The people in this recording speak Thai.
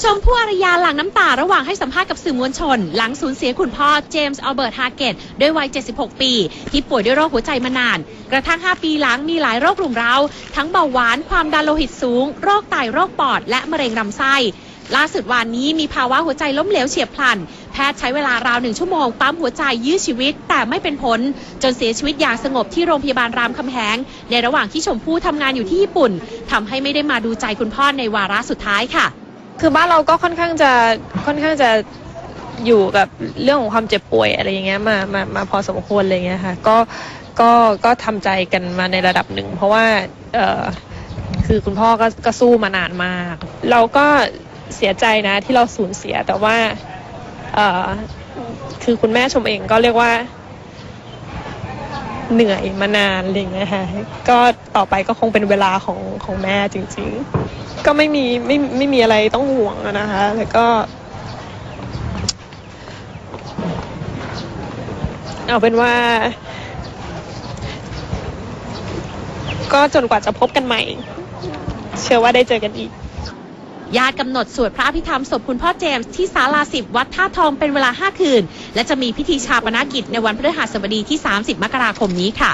ชมพู่อารยาหลังน้ำตาระหว่างให้สัมภาษณ์กับสื่อมวลชน หลังสูญเสียคุณพ่อเจมส์อัลเบิร์ตฮาเกตด้วยวัย 76 ปี ที่ป่วยด้วยโรคหัวใจมานาน กระทั่ง 5 ปีหลังมีหลายโรครุมเร้า ทั้งเบาหวานความดันโลหิตสูง โรคไตโรคปอด และมะเร็งลำไส้ ล่าสุดวันนี้มีภาวะหัวใจล้มเหลวเฉียบพลัน แพทย์ใช้เวลาราวหนึ่งชั่วโมงปั๊มหัวใจยื้อชีวิต แต่ไม่เป็นผล จนเสียชีวิตอย่างสงบที่โรงพยาบาลรามคำแหง ในระหว่างที่ชมพู่ทำงานอยู่ที่ญี่ปุ่นทำให้ไม่ได้มาดูใจคุณพ่อในวาระสุดท้ายค่ะ คือบ้านเราก็ค่อนข้างจะค่อนข้างจะอยู่กับเรื่องของความเจ็บป่วยอะไรอย่างเงี้ยมามามาพอสมควรอะไรเงี้ยค่ะก็ก็ก็ทำใจกันมาในระดับหนึ่ง เพราะว่าเออคือคุณพ่อก็ก็สู้มานานมาก เราก็เสียใจนะที่เราสูญเสียแต่ว่าเออคือคุณแม่ชมเองก็เรียกว่า เหนื่อยมานานอะไรองเงี้ยค่ะก็ต่อไปก็คงเป็นเวลาของของแม่จริง ๆ ก็ไม่มีไม่ไม่มีอะไรต้องห่วงนะคะ แล้วก็เอาเป็นว่า ก็จนกว่าจะพบกันใหม่ เชื่อว่าได้เจอกันอีก ญาติกำหนดสวดพระอภิธรรมศพคุณพ่อเจมส์ที่ศาลาสิบวัดท่าทองเป็นเวลา 5 คืน และจะมีพิธีชาปนกิจในวันพฤหัสบดีที่ 30 มกราคมนี้ค่ะ